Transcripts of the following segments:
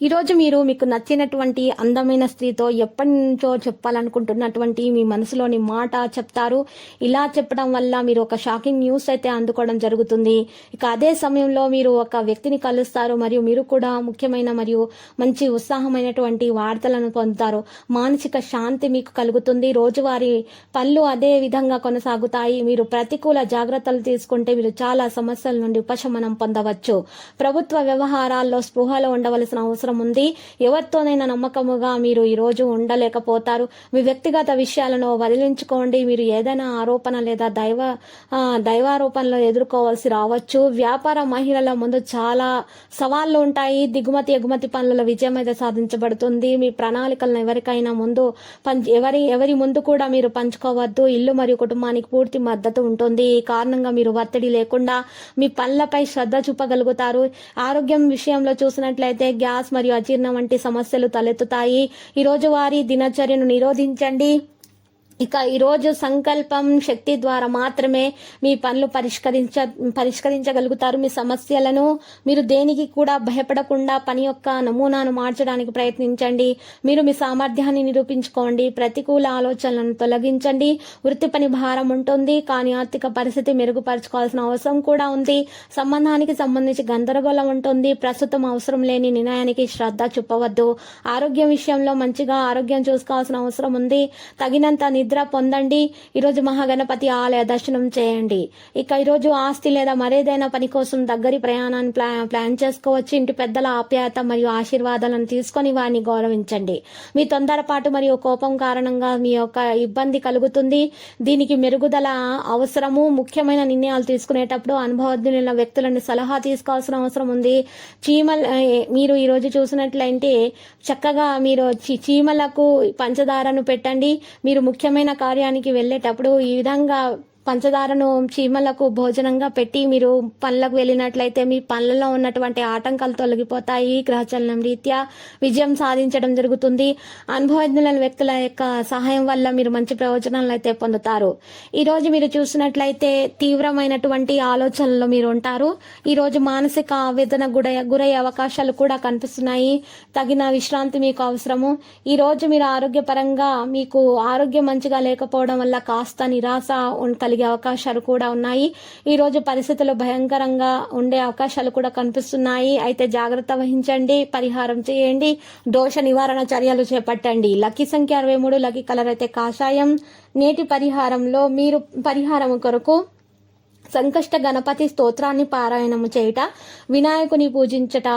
ఈరోజు మీరు మీకు నచ్చినటువంటి అందమైన స్త్రీతో ఎప్పటి నుంచో చెప్పాలనుకుంటున్నటువంటి మీ మనసులోని మాట చెప్తారు. ఇలా చెప్పడం వల్ల మీరు ఒక షాకింగ్ న్యూస్ అయితే అందుకోవడం జరుగుతుంది. ఇక అదే సమయంలో మీరు ఒక వ్యక్తిని కలుస్తారు. మరియు మీరు కూడా ముఖ్యమైన మరియు మంచి ఉత్సాహమైనటువంటి వార్తలను పొందుతారు. మానసిక శాంతి మీకు కలుగుతుంది. రోజువారీ పనులు అదే విధంగా కొనసాగుతాయి. మీరు ప్రతికూల జాగ్రత్తలు తీసుకుంటే మీరు చాలా సమస్యల నుండి ఉపశమనం పొందవచ్చు. ప్రభుత్వ వ్యవహారాల్లో స్పృహలో ఉండవలసిన అవసరం అవసరం ఉంది. ఎవరితోనైనా నమ్మకముగా మీరు ఈరోజు ఉండలేకపోతారు. మీ వ్యక్తిగత విషయాలను వదిలించుకోండి. మీరు ఏదైనా ఆరోపణ లేదా దైవ దైవారోపణలు ఎదుర్కోవాల్సి రావచ్చు. వ్యాపార మహిళల ముందు చాలా సవాళ్ళు ఉంటాయి. దిగుమతి ఎగుమతి పనుల విజయం అయితే సాధించబడుతుంది. మీ ప్రణాళికలను ఎవరికైనా ముందు పంచ్ ఎవరి ఎవరి ముందు కూడా మీరు పంచుకోవద్దు. ఇల్లు మరియు కుటుంబానికి పూర్తి మద్దతు ఉంటుంది. ఈ కారణంగా మీరు ఒత్తిడి లేకుండా మీ పనులపై శ్రద్ధ చూపగలుగుతారు. ఆరోగ్యం విషయంలో చూసినట్లయితే గ్యాస్ మరియు అజీర్ణం వంటి సమస్యలు తలెత్తుతాయి. ఈ రోజు వారి దినచర్యను నిరోధించండి. ఇక ఈరోజు సంకల్పం శక్తి ద్వారా మాత్రమే మీ పనులు పరిష్కరించ పరిష్కరించగలుగుతారు మీ సమస్యలను. మీరు దేనికి కూడా భయపడకుండా పని యొక్క నమూనాను మార్చడానికి ప్రయత్నించండి. మీరు మీ సామర్థ్యాన్ని నిరూపించుకోండి. ప్రతికూల ఆలోచనలను తొలగించండి. వృత్తి పని భారం ఉంటుంది కానీ ఆర్థిక పరిస్థితి మెరుగుపరచుకోవాల్సిన అవసరం కూడా ఉంది. సంబంధానికి సంబంధించి గందరగోళం ఉంటుంది. ప్రస్తుతం అవసరం లేని నిర్ణయానికి శ్రద్ధ చూపవద్దు. ఆరోగ్యం విషయంలో మంచిగా ఆరోగ్యం చూసుకోవాల్సిన అవసరం ఉంది. తగినంత నిద్ర పొందండి. ఈరోజు మహాగణపతి ఆలయ దర్శనం చేయండి. ఇక ఈరోజు ఆస్తి లేదా మరేదైనా పని కోసం దగ్గరి ప్రయాణాన్ని ప్లా ప్లాన్ చేసుకోవచ్చు. ఇంటి పెద్దల ఆప్యాయత మరియు ఆశీర్వాదాలను తీసుకొని వారిని గౌరవించండి. మీ తొందరపాటు మరియు కోపం కారణంగా మీ యొక్క ఇబ్బంది కలుగుతుంది. దీనికి మెరుగుదల అవసరము. ముఖ్యమైన నిర్ణయాలు తీసుకునేటప్పుడు అనుభవజ్ఞులైన వ్యక్తులను సలహా తీసుకోవాల్సిన అవసరం ఉంది. చీమల మీరు ఈరోజు చూసినట్లయితే చక్కగా మీరు చీమలకు పంచదారను పెట్టండి. మీరు ముఖ్యమైన కార్యానికి వెళ్ళేటప్పుడు ఈ విధంగా పంచదారను చీమలకు భోజనంగా పెట్టి మీరు పనులకు వెళ్ళినట్లయితే మీ పనులలో ఉన్నటువంటి ఆటంకాలు తొలగిపోతాయి గ్రహచలనం రీత్యా విజయం సాధించడం జరుగుతుంది. అనుభవజ్ఞుల వ్యక్తుల యొక్క సహాయం వల్ల మీరు మంచి ప్రయోజనాలు అయితే పొందుతారు. ఈరోజు మీరు చూసినట్లయితే తీవ్రమైనటువంటి ఆలోచనలు మీరు ఉంటారు. ఈరోజు మానసిక ఆవేదన గురయ్యే గురయ్యే అవకాశాలు కూడా కనిపిస్తున్నాయి. తగిన విశ్రాంతి మీకు అవసరము. ఈ రోజు మీరు ఆరోగ్యపరంగా మీకు ఆరోగ్యం మంచిగా లేకపోవడం వల్ల కాస్త నిరాశ ఉన్- కలిగే అవకాశాలు కూడా ఉన్నాయి. ఈ రోజు పరిస్థితులు భయంకరంగా ఉండే అవకాశాలు కూడా కనిపిస్తున్నాయి. అయితే జాగ్రత్త వహించండి పరిహారం చేయండి దోష నివారణ చర్యలు చేపట్టండి. లక్కీ సంఖ్య అరవై మూడు లక్కీ కలర్ అయితే కాషాయం. నేటి పరిహారంలో మీరు పరిహారం కొరకు సంకష్ట గణపతి స్తోత్రాన్ని పారాయణము చేయుట వినాయకుని పూజించట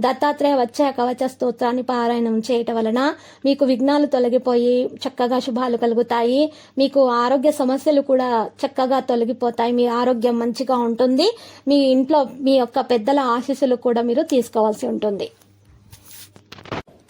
దత్తాత్రేయ వచ్చే కవచ స్తోత్రాన్ని పారాయణం చేయట వలన మీకు విఘ్నాలు తొలగిపోయి చక్కగా శుభాలు కలుగుతాయి. మీకు ఆరోగ్య సమస్యలు కూడా చక్కగా తొలగిపోతాయి. మీ ఆరోగ్యం మంచిగా ఉంటుంది. మీ ఇంట్లో మీ యొక్క పెద్దల ఆశీస్సులు కూడా మీరు తీసుకోవాల్సి ఉంటుంది.